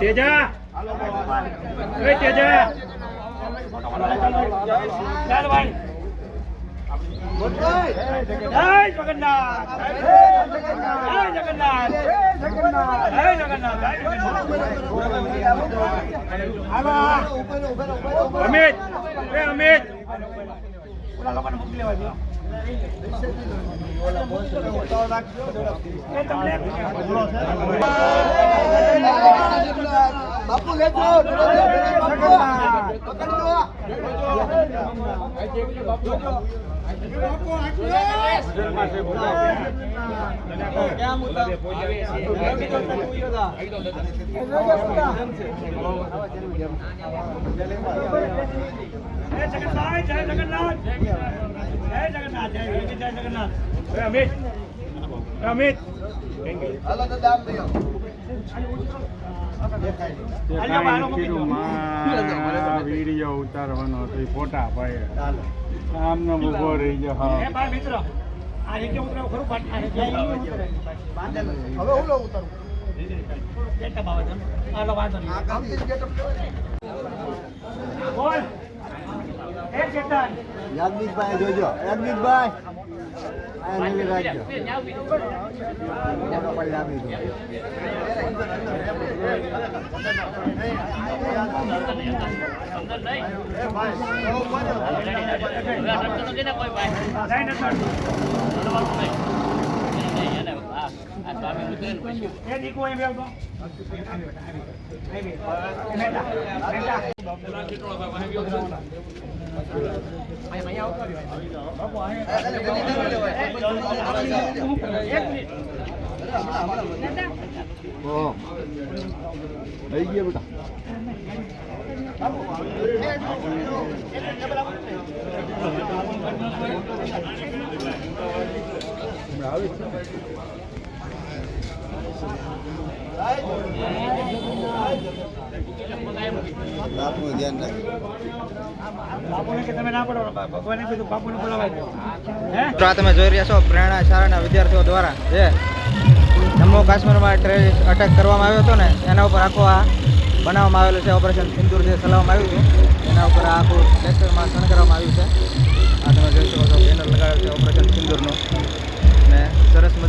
તેજા. તેજા. ચાલ ભાઈ જય જગન્નાથ જય જગન્નાથ જય જગન્નાથ અમિત એ અમિત ઓલા લોકોને મોકલી લેવા દો બાપુ લેજો. જય જગન્નાથ જય જગન્નાથ જય જગન્નાથ જય જગન્નાથ હાલો તો દામ દયો વીડિયો ઉતારવાનો હતો એ ફોટા ભાઈ આમનો ઊભો રહી જ મિત્રો. આ જોજો. યાદવીકભાઈ. નવી રાજ્ય કોઈ ભાઈ લઈ ગયા બેટા આવે છે રાખજો ધ્યાન કે તમે ના પડો ભગવાને કીધું બાપુને બોલાવાય દો. હે? મિત્રો આ તમે જોઈ રહ્યા છો પ્રેરણા શાળાના વિદ્યાર્થીઓ દ્વારા જે જમ્મુ કાશ્મીરમાં ટેરરિસ્ટ અટેક કરવામાં આવ્યો હતો ને એના ઉપર આખો આ બનાવવામાં આવેલું છે ઓપરેશન સિંદૂર જે ચલાવવામાં આવ્યું છે એના ઉપર આખું ટ્રેક્ટરમાં શણ કરવામાં આવ્યું છે. આ તમે જોઈ શકો છો.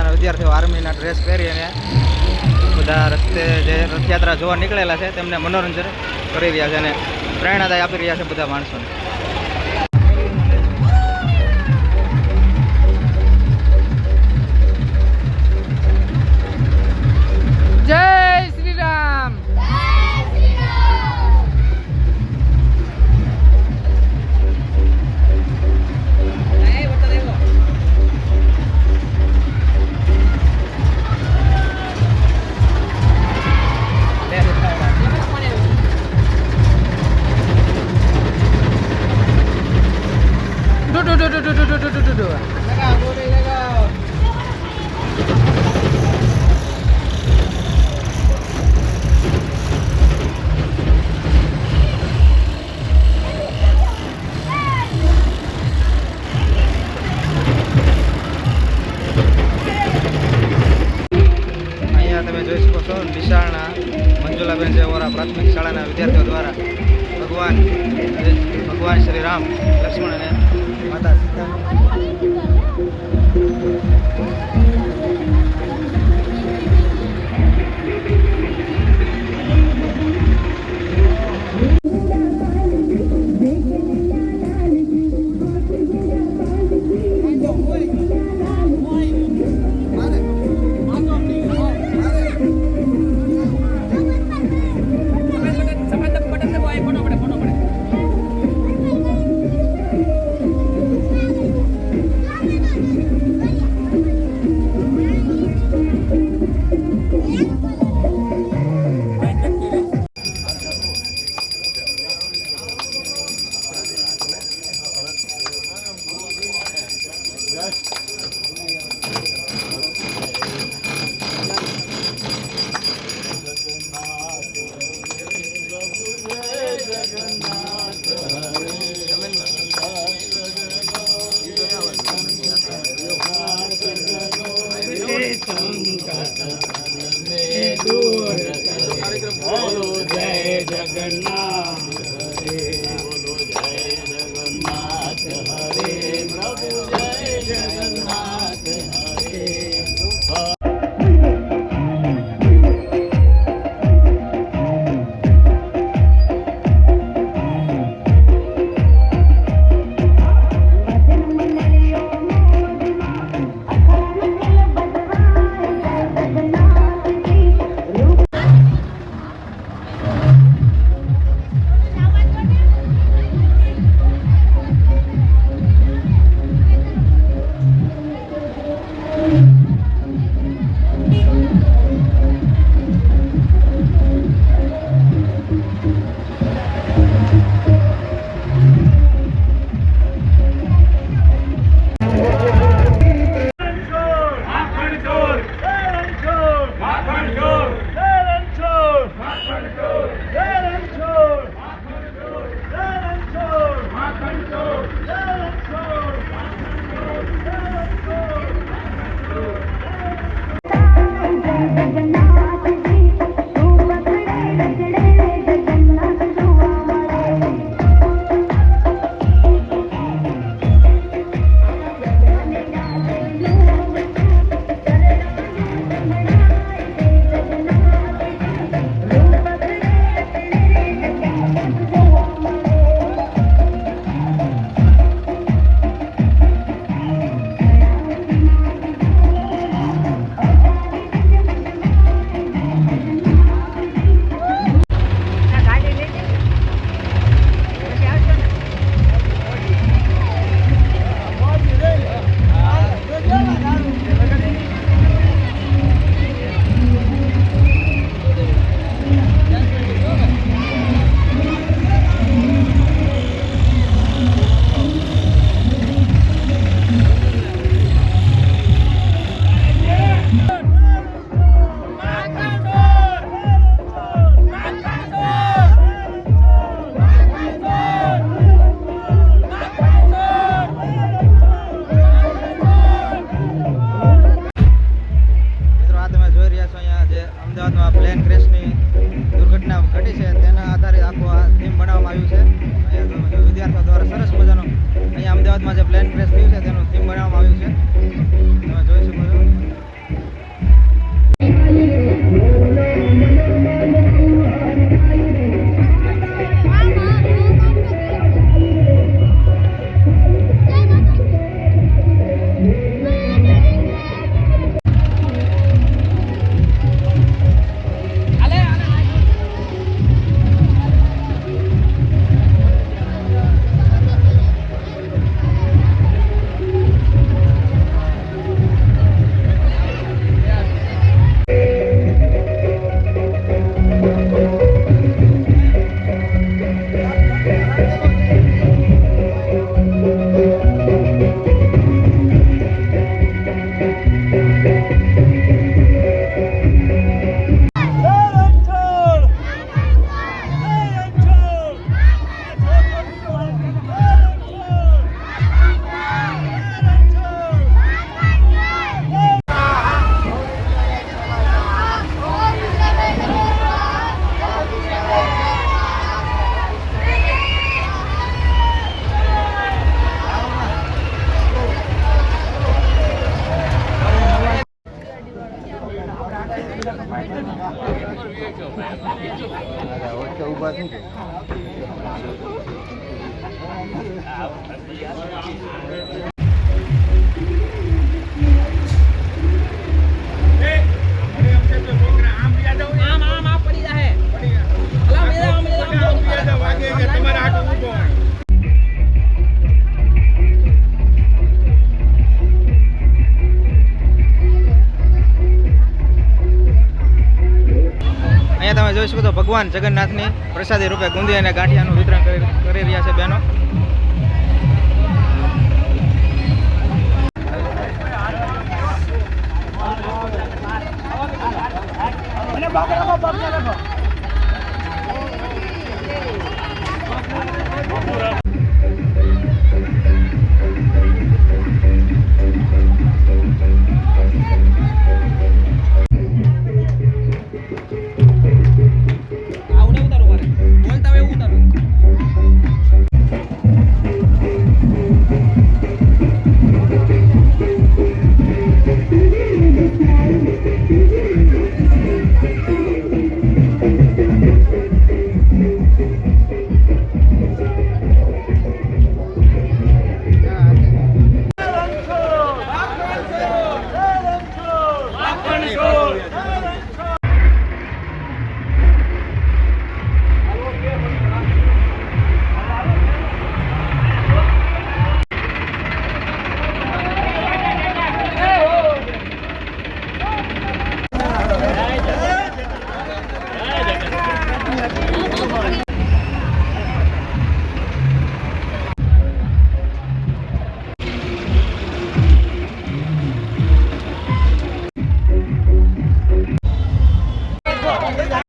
મજાના વિદ્યાર્થીઓ આર્મીના ડ્રેસ પહેરી અને બધા રસ્તે જે રથયાત્રા જોવા નીકળેલા છે તેમને મનોરંજન કરી રહ્યા છે અને પ્રેરણાદાય આપી રહ્યા છે બધા માણસોને. મંજુલાબેન જે ઓરા પ્રાથમિક શાળાના વિદ્યાર્થીઓ દ્વારા ભગવાન ભગવાન શ્રી રામ લક્ષ્મણ અને માતા સીતાની અચ્છા ઓકે ઉભા થઈ ગઈ ભગવાન જગન્નાથની પ્રસાદી રૂપે ગુંદી અને ગાંઠિયાનું વિતરણ કરી રહ્યા છે બહેનો.